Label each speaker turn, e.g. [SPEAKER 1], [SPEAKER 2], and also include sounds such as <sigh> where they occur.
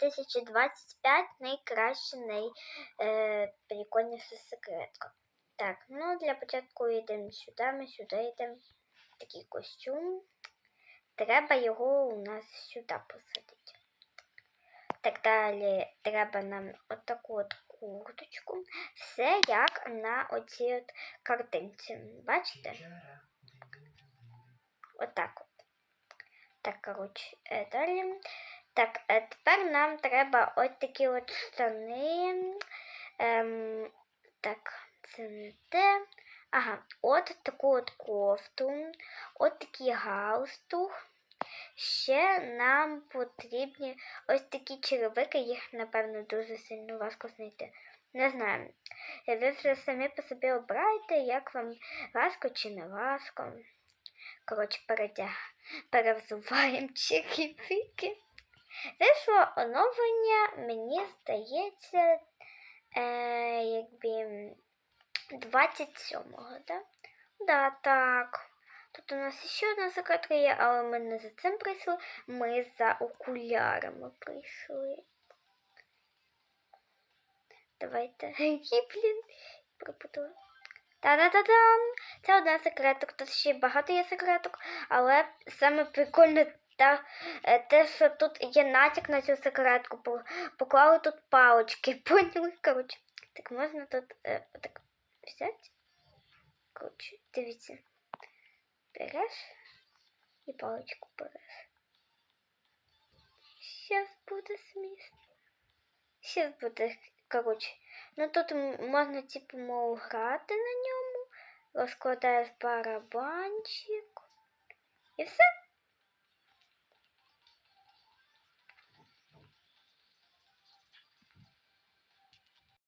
[SPEAKER 1] 2025 найкраща, найприкольніша секретка. Так, ну для початку йдемо сюди, ми сюди йдемо. Такий костюм. Треба його у нас сюди посадити. Так далі треба нам отаку от курточку. Все як на оцій от картинці. Бачите? Отак от. Так, коротше, е, далі. Так, е, тепер нам треба ось такі от штани. Ем, так, це не те. Ага, от таку от кофту, от такий галстук. Ще нам потрібні ось такі черевики, їх, напевно, дуже сильно важко знайти. Не знаю. Ви вже самі по собі обираєте, як вам важко чи не важко. Коротше, перевзуваємо <laughs> черевики. Вийшло оновлення, мені здається, е, якби 27-го, да? Да, так. Тут у нас ще одна закладка є, але ми не за цим прийшли, ми за окулярами прийшли. Давайте. <laughs> Які, блін, пропутала. Та-да-да-дам! Це одна секреток. Тут ще багато є секреток, але саме прикольне та, е, те, що тут є натяк на цю секретку. По- Поклали тут палочки. <laughs> Поняли? Коротше, так можна тут е, так взяти. Коротше, дивіться. Береш і паличку береш. Щас буде смішно. Щас буде, коротше. Ну тут м- можна, типу, мов грати на ньому, розкладаєш барабанчик. І все.